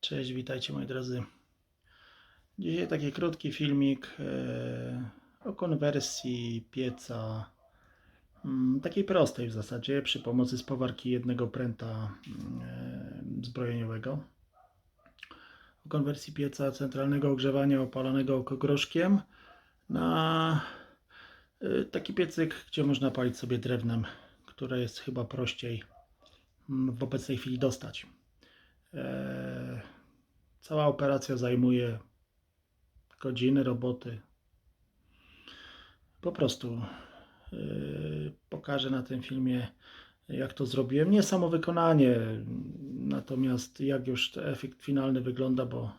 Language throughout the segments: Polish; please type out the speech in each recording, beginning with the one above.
Cześć, witajcie moi drodzy. Dzisiaj taki krótki filmik e, o konwersji pieca, mm, takiej prostej w zasadzie, przy pomocy spowarki jednego pręta mm, e, zbrojeniowego. O konwersji pieca centralnego ogrzewania opalonego kogroszkiem na e, taki piecyk, gdzie można palić sobie drewnem, które jest chyba prościej mm, w obecnej chwili dostać. Eee, Cała operacja zajmuje godziny roboty. Po prostu yy, pokażę na tym filmie, jak to zrobiłem. Nie samo wykonanie, natomiast jak już efekt finalny wygląda, bo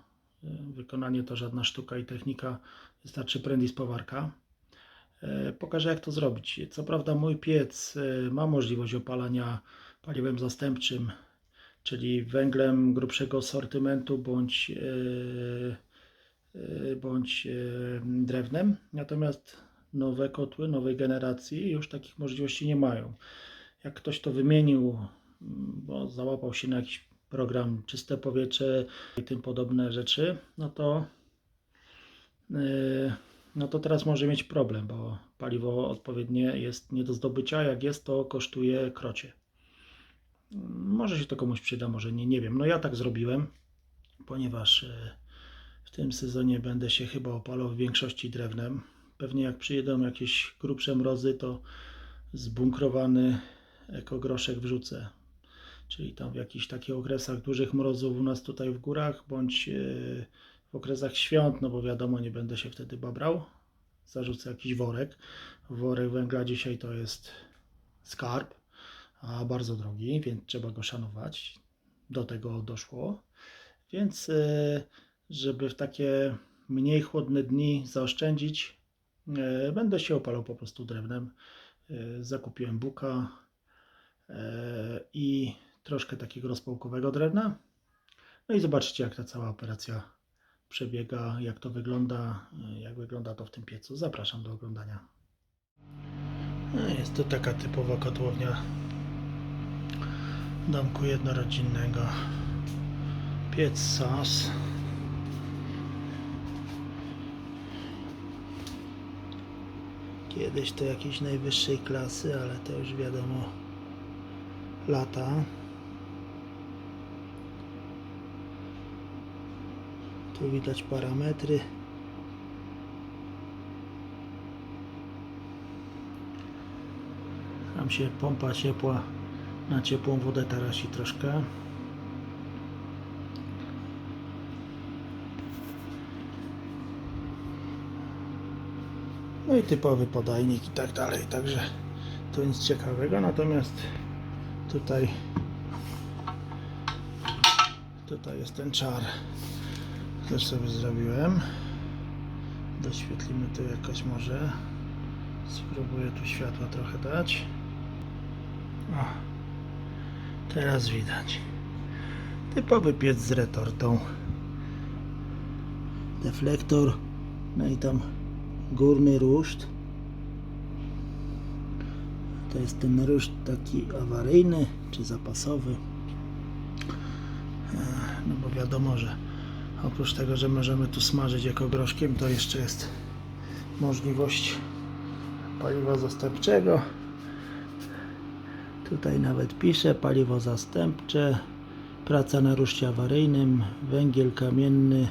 yy, wykonanie to żadna sztuka i technika, wystarczy pręd i spowarka. Pokażę jak to zrobić. Co prawda mój piec ma możliwość opalania paliwem zastępczym, czyli węglem grubszego sortymentu bądź, yy, yy, bądź yy, drewnem. Natomiast nowe kotły nowej generacji już takich możliwości nie mają. Jak ktoś to wymienił, bo załapał się na jakiś program czyste powietrze i tym podobne rzeczy, no to no to teraz może mieć problem, bo paliwo odpowiednie jest nie do zdobycia. Jak jest, to kosztuje krocie. Może się to komuś przyda, może nie, nie wiem. No ja tak zrobiłem, ponieważ e, w tym sezonie będę się chyba opalał w większości drewnem. Pewnie jak przyjedą jakieś grubsze mrozy, to zbunkrowany ekogroszek wrzucę. Czyli tam w jakichś takich okresach dużych mrozów u nas tutaj w górach, bądź e, w okresach świąt, no bo wiadomo, nie będę się wtedy babrał. Zarzucę jakiś worek. Worek węgla dzisiaj to jest skarb a bardzo drogi, więc trzeba go szanować. Do tego doszło. Więc, e, żeby w takie mniej chłodne dni zaoszczędzić, e, będę się opalał po prostu drewnem. E, Zakupiłem buka i troszkę takiego rozpałkowego drewna. No i zobaczcie, jak ta cała operacja przebiega, jak to wygląda, jak wygląda to w tym piecu. Zapraszam do oglądania. No, Jest to taka typowa kotłownia domku jednorodzinnego. Piec SAS. Kiedyś to jakiejś najwyższej klasy, ale to już wiadomo lata. Tu widać parametry. Tam się pompa ciepła na ciepłą wodę tarasi troszkę. No i typowy podajnik i tak dalej, także to nic ciekawego, natomiast tutaj tutaj jest ten czar. Też sobie zrobiłem. Doświetlimy tu jakoś może. Spróbuję tu światła trochę dać teraz widać. Typowy piec z retortą. Deflektor, no i tam górny ruszt. To jest ten ruszt taki awaryjny czy zapasowy. E, No bo wiadomo, że oprócz tego, że możemy tu smażyć jako groszkiem, to jeszcze jest możliwość paliwa zastępczego. Tutaj nawet pisze paliwo zastępcze, praca na ruszcie awaryjnym, węgiel kamienny,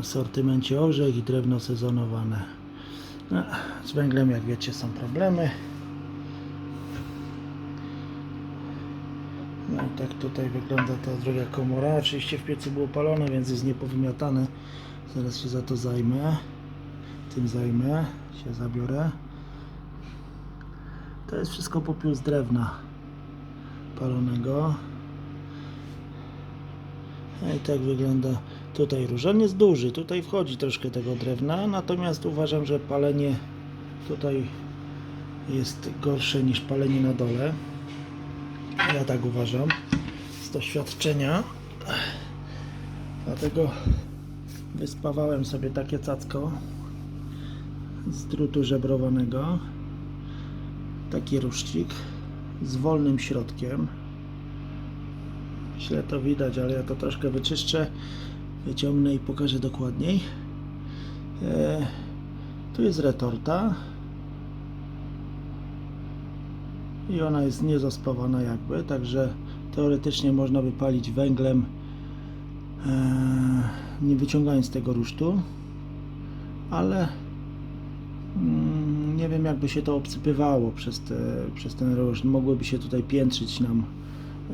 asortymencie orzech i drewno sezonowane. No, z węglem jak wiecie są problemy. No tak tutaj wygląda ta druga komora. Oczywiście w piecu było palone, więc jest niepowymiatane. Zaraz się za to zajmę. Tym zajmę, się zabiorę. To jest wszystko popiół z drewna palonego. No I tak wygląda tutaj róż. Jest duży, tutaj wchodzi troszkę tego drewna, natomiast uważam, że palenie tutaj jest gorsze niż palenie na dole. Ja tak uważam z doświadczenia. Dlatego wyspawałem sobie takie cacko z drutu żebrowanego taki ruszcik z wolnym środkiem źle to widać, ale ja to troszkę wyczyszczę, wyciągnę i pokażę dokładniej. E, tu jest retorta. I ona jest niezaspawana jakby, także teoretycznie można by palić węglem, e, nie wyciągając tego rusztu, ale mm, nie wiem jakby się to obsypywało przez, te, przez ten ruszt. Mogłyby się tutaj piętrzyć nam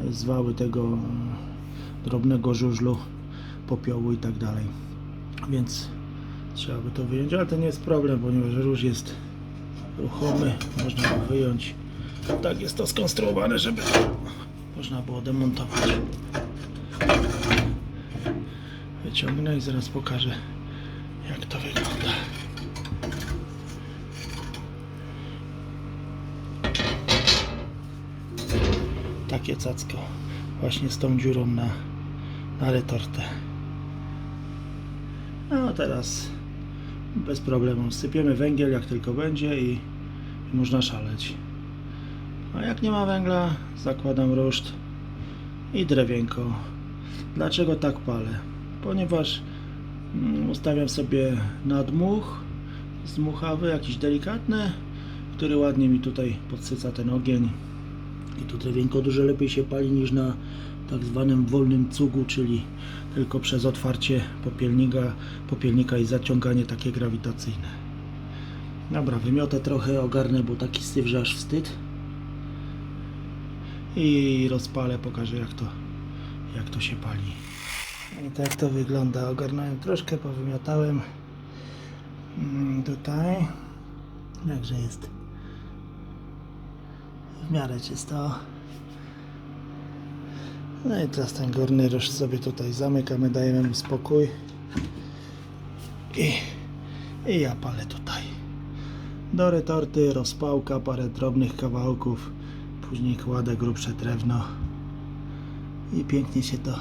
e, zwały tego e, drobnego żużlu, popiołu i tak dalej. Więc trzeba by to wyjąć, ale to nie jest problem, ponieważ róż jest ruchomy, można go wyjąć. Tak jest to skonstruowane, żeby można było demontować. Wyciągnę i zaraz pokażę jak to wygląda. Takie cacko właśnie z tą dziurą na, na retortę. No teraz bez problemu sypiemy węgiel jak tylko będzie i, i można szaleć. A jak nie ma węgla, zakładam ruszt i drewienko. Dlaczego tak palę? Ponieważ mm, ustawiam sobie nadmuch zdmuchawy, jakiś delikatny, który ładnie mi tutaj podsyca ten ogień. I tu drewienko dużo lepiej się pali niż na tak zwanym wolnym cugu, czyli tylko przez otwarcie popielnika, popielnika i zaciąganie takie grawitacyjne. Dobra, wymiotę trochę, ogarnę, bo taki syf, że aż wstyd. I rozpalę, pokażę jak to, jak to się pali. I tak to wygląda. Ogarnąłem troszkę, powymiatałem Mm, tutaj. Także jest w miarę czysto. No i teraz ten górny rusz sobie tutaj zamykamy, dajemy mu spokój. I, I ja palę tutaj. Do retorty rozpałka, parę drobnych kawałków. Później kładę grubsze drewno. I pięknie się to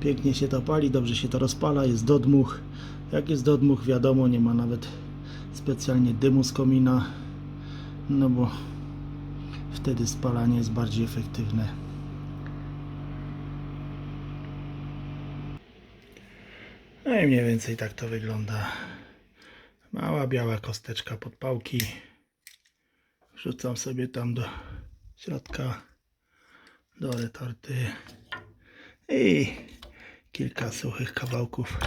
pięknie się to pali, dobrze się to rozpala, jest dodmuch. Jak jest dodmuch, wiadomo, nie ma nawet specjalnie dymu z komina. No bo wtedy spalanie jest bardziej efektywne. No i mniej więcej tak to wygląda. Mała biała kosteczka podpałki. Wrzucam sobie tam do środka do retorty i kilka suchych kawałków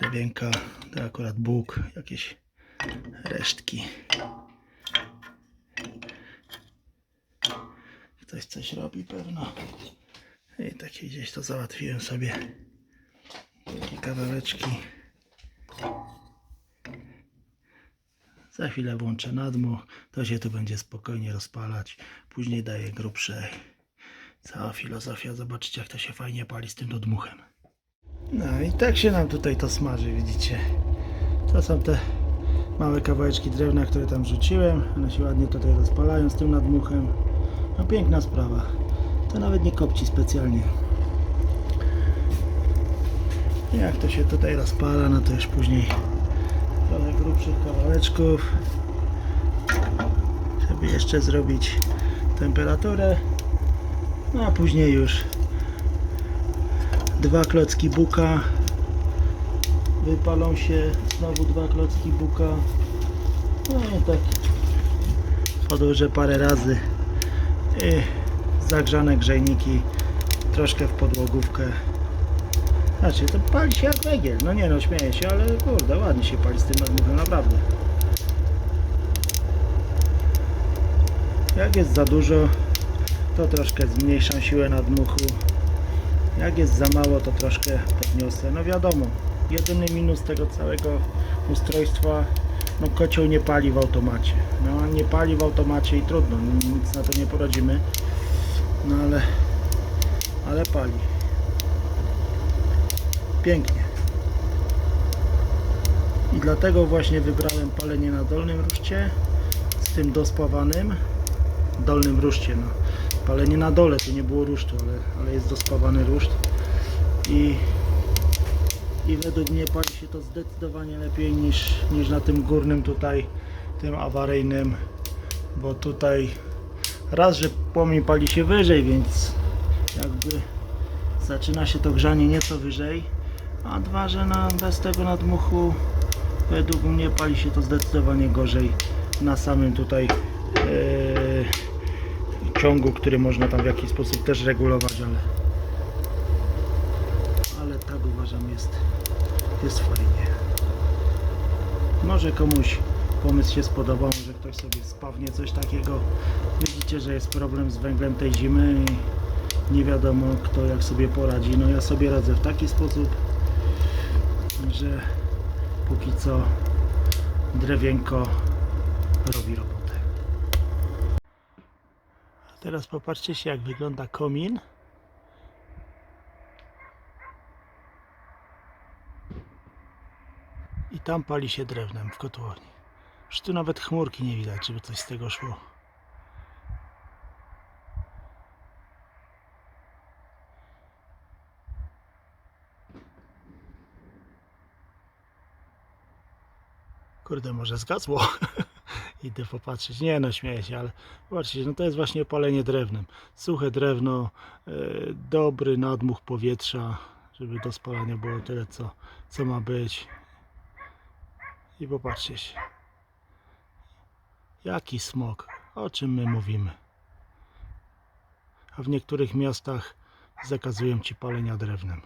drewienka, to akurat Bóg, jakieś resztki. Ktoś coś robi pewno. I takie gdzieś to załatwiłem sobie. Takie kawałeczki. Za chwilę włączę nadmuch, to się tu będzie spokojnie rozpalać. Później daję grubsze. Cała filozofia, zobaczcie jak to się fajnie pali z tym dodmuchem. No i tak się nam tutaj to smaży, widzicie. To są te małe kawałeczki drewna, które tam rzuciłem. One się ładnie tutaj rozpalają z tym nadmuchem. No piękna sprawa. To nawet nie kopci specjalnie. Jak to się tutaj rozpala, no to już później trochę grubszych kawałeczków, żeby jeszcze zrobić temperaturę. No a później już dwa klocki buka wypalą się znowu dwa klocki buka no i tak podłożę parę razy zagrzane grzejniki troszkę w podłogówkę. Znaczy to pali się jak węgiel. No nie no śmieję się ale kurde ładnie się pali z tym nadmuchem naprawdę. Jak jest za dużo to troszkę zmniejszam siłę nadmuchu. Jak jest za mało, to troszkę podniosę. No wiadomo, jedyny minus tego całego ustrojstwa, no kocioł nie pali w automacie. No nie pali w automacie i trudno, no, nic na to nie poradzimy. No ale, ale pali. Pięknie. I dlatego właśnie wybrałem palenie na dolnym ruszcie z tym dospawanym dolnym ruszcie. No. Palenie na dole, tu nie było rusztu, ale, ale jest dospawany ruszt i, i według mnie pali się to zdecydowanie lepiej niż, niż na tym górnym tutaj, tym awaryjnym, bo tutaj raz, że płomień pali się wyżej, więc jakby zaczyna się to grzanie nieco wyżej, a dwa, że na, bez tego nadmuchu według mnie pali się to zdecydowanie gorzej na samym tutaj e, ciągu, który można tam w jakiś sposób też regulować, ale ale tak uważam jest jest fajnie. Może komuś pomysł się spodobał, że ktoś sobie spawnie coś takiego. Widzicie, że jest problem z węglem tej zimy i nie wiadomo kto jak sobie poradzi. No ja sobie radzę w taki sposób, że póki co drewienko robi robotę. A teraz popatrzcie się jak wygląda komin. Tam pali się drewnem w kotłowni. Już tu nawet chmurki nie widać, żeby coś z tego szło. Kurde, może zgasło. Idę popatrzeć. Nie no, śmieję się, ale zobaczcie, no to jest właśnie palenie drewnem. Suche drewno, e, dobry nadmuch powietrza, żeby do spalania było tyle, co, co ma być. I popatrzcie się. Jaki smog? O czym my mówimy? A w niektórych miastach zakazują ci palenia drewnem.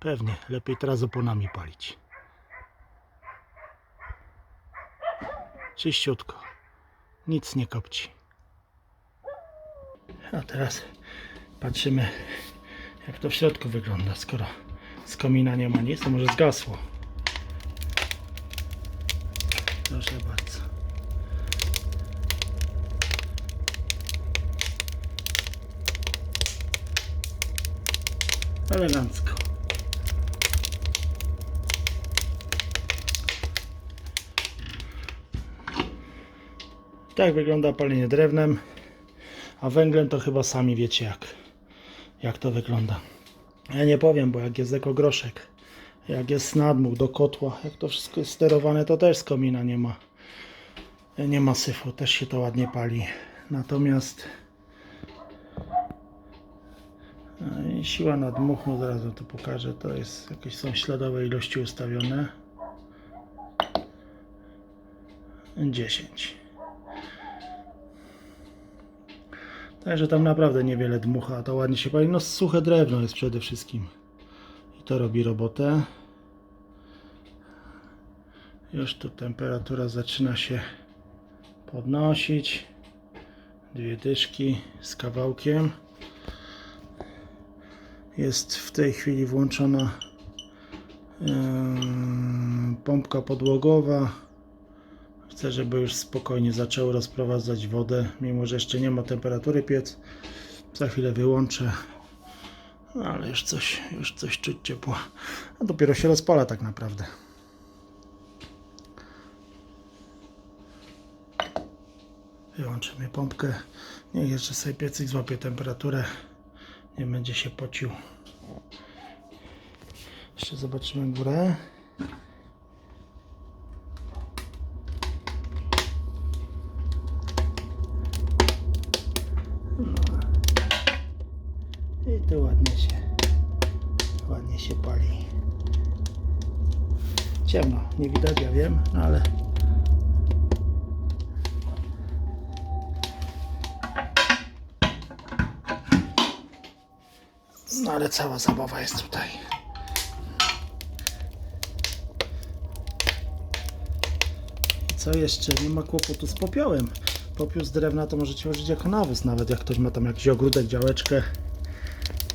Pewnie, lepiej teraz oponami palić. Czyściutko. Nic nie kopci. A teraz patrzymy, jak to w środku wygląda. Skoro z komina nie ma nic, to może zgasło. Proszę bardzo. Elegancko. Tak wygląda palenie drewnem, a węglem to chyba sami wiecie jak, jak to wygląda. Ja nie powiem, bo jak jest ekogroszek, jak jest nadmuch do kotła, jak to wszystko jest sterowane, to też z komina nie ma, nie ma syfu, też się to ładnie pali. Natomiast e, siła nadmuchu, zaraz to pokażę, to jest jakieś są śladowe ilości ustawione. 10. Także tam naprawdę niewiele dmucha, to ładnie się pali. No suche drewno jest przede wszystkim. I to robi robotę. Już tu temperatura zaczyna się podnosić. Dwie dyszki z kawałkiem. Jest w tej chwili włączona pompka podłogowa. Chcę, żeby już spokojnie zaczęło rozprowadzać wodę, mimo że jeszcze nie ma temperatury piec. Za chwilę wyłączę. No, ale już coś, już coś czuć ciepła. A dopiero się rozpala tak naprawdę. Wyłączymy pompkę. Niech jeszcze sobie piecyk złapie temperaturę. Nie będzie się pocił. Jeszcze zobaczymy górę. Ale cała zabawa jest tutaj. Co jeszcze? Nie ma kłopotu z popiołem. Popiół z drewna to możecie użyć jako nawóz, nawet jak ktoś ma tam jakiś ogródek, działeczkę.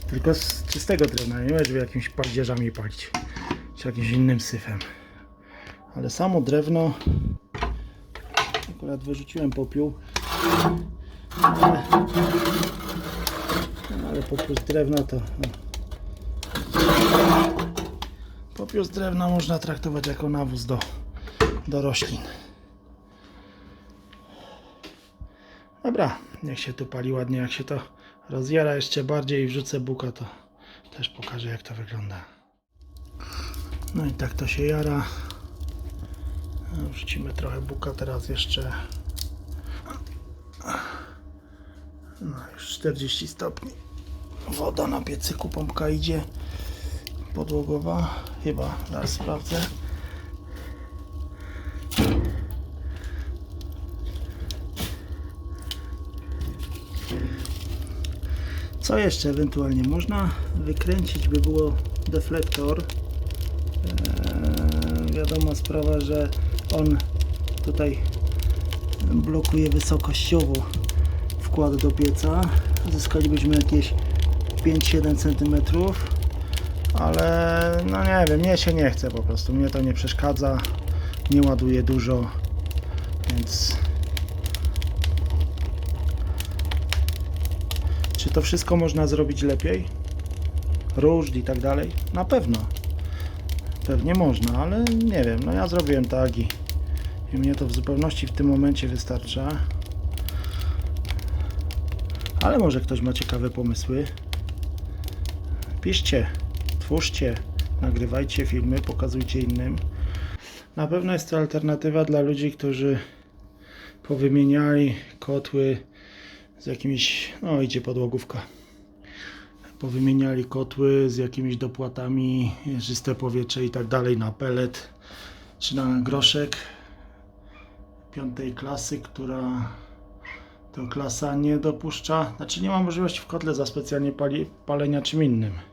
Tylko z czystego drewna, nie żeby jakimiś paździerzami palić, czy jakimś innym syfem. Ale samo drewno, akurat wyrzuciłem popiół, ale popiół z drewna to... Popiół z drewna można traktować jako nawóz do, do roślin. Dobra, niech się tu pali ładnie, jak się to rozjara jeszcze bardziej i wrzucę buka, to też pokażę jak to wygląda. No i tak to się jara. Wrzucimy trochę buka teraz jeszcze. No już 40 stopni. Woda na piecyku, pompka idzie podłogowa. Chyba, zaraz sprawdzę. Co jeszcze ewentualnie można wykręcić by było deflektor. Eee, wiadoma sprawa, że on tutaj blokuje wysokościowo wkład do pieca. Zyskalibyśmy jakieś 5-7 cm, ale no nie wiem, mnie się nie chce po prostu. Mnie to nie przeszkadza, nie ładuje dużo, więc Czy to wszystko można zrobić lepiej? Różd i tak dalej? Na pewno. Pewnie można, ale nie wiem. No ja zrobiłem tak i, i mnie to w zupełności w tym momencie wystarcza. Ale może ktoś ma ciekawe pomysły. Piszcie, twórzcie, nagrywajcie filmy, pokazujcie innym. Na pewno jest to alternatywa dla ludzi, którzy powymieniali kotły z jakimiś, no idzie podłogówka. Powymieniali kotły z jakimiś dopłatami, czyste powietrze i tak dalej na pelet czy na groszek piątej klasy, która to klasa nie dopuszcza, znaczy nie ma możliwości w kotle za specjalnie pali, palenia czym innym.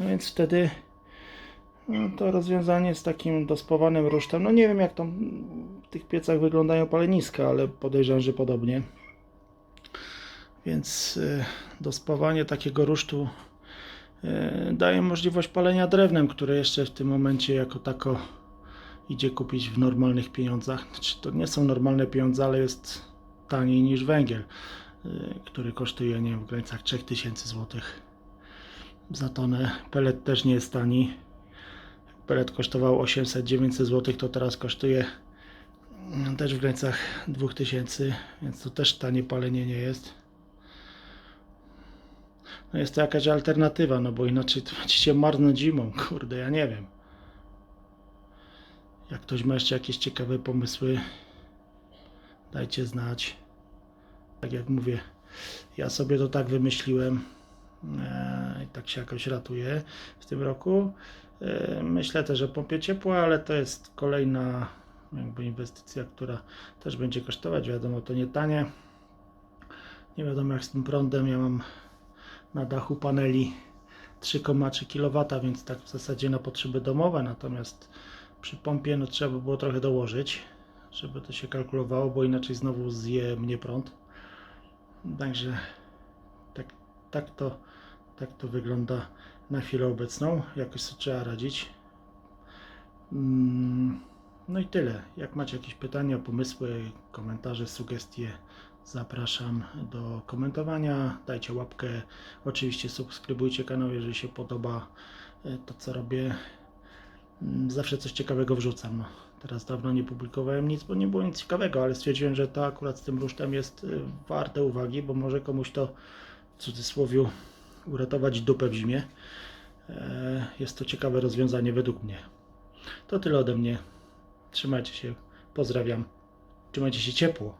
No więc wtedy no to rozwiązanie z takim dospawanym rusztem, no nie wiem jak tam w tych piecach wyglądają paleniska, ale podejrzewam, że podobnie. Więc y, dospawanie takiego rusztu y, daje możliwość palenia drewnem, które jeszcze w tym momencie jako tako idzie kupić w normalnych pieniądzach. Znaczy, to nie są normalne pieniądze, ale jest taniej niż węgiel, y, który kosztuje nie wiem, w granicach 3000 zł za tonę. Pelet też nie jest tani. Pelet kosztował 800-900 zł, to teraz kosztuje mm, też w granicach 2000, więc to też tanie palenie nie jest. No jest to jakaś alternatywa, no bo inaczej to będziecie marnąć zimą, kurde, ja nie wiem. Jak ktoś ma jeszcze jakieś ciekawe pomysły, dajcie znać. Tak jak mówię, ja sobie to tak wymyśliłem i tak się jakoś ratuję w tym roku. E, Myślę też o pompie ciepła, ale to jest kolejna jakby inwestycja, która też będzie kosztować. Wiadomo, to nie tanie. Nie wiadomo jak z tym prądem. Ja mam na dachu paneli 3,3 kW, więc tak w zasadzie na potrzeby domowe. Natomiast przy pompie no, trzeba by było trochę dołożyć, żeby to się kalkulowało, bo inaczej znowu zje mnie prąd. Także tak, to, tak to wygląda na chwilę obecną. Jakoś sobie trzeba radzić. Mm, No i tyle. Jak macie jakieś pytania, pomysły, komentarze, sugestie, zapraszam do komentowania. Dajcie łapkę. Oczywiście subskrybujcie kanał, jeżeli się podoba e, to, co robię. Mm, Zawsze coś ciekawego wrzucam. No, teraz dawno nie publikowałem nic, bo nie było nic ciekawego, ale stwierdziłem, że to akurat z tym rusztem jest y, warte uwagi, bo może komuś to w cudzysłowie uratować dupę w zimie. E, Jest to ciekawe rozwiązanie według mnie. To tyle ode mnie. Trzymajcie się. Pozdrawiam. Trzymajcie się ciepło.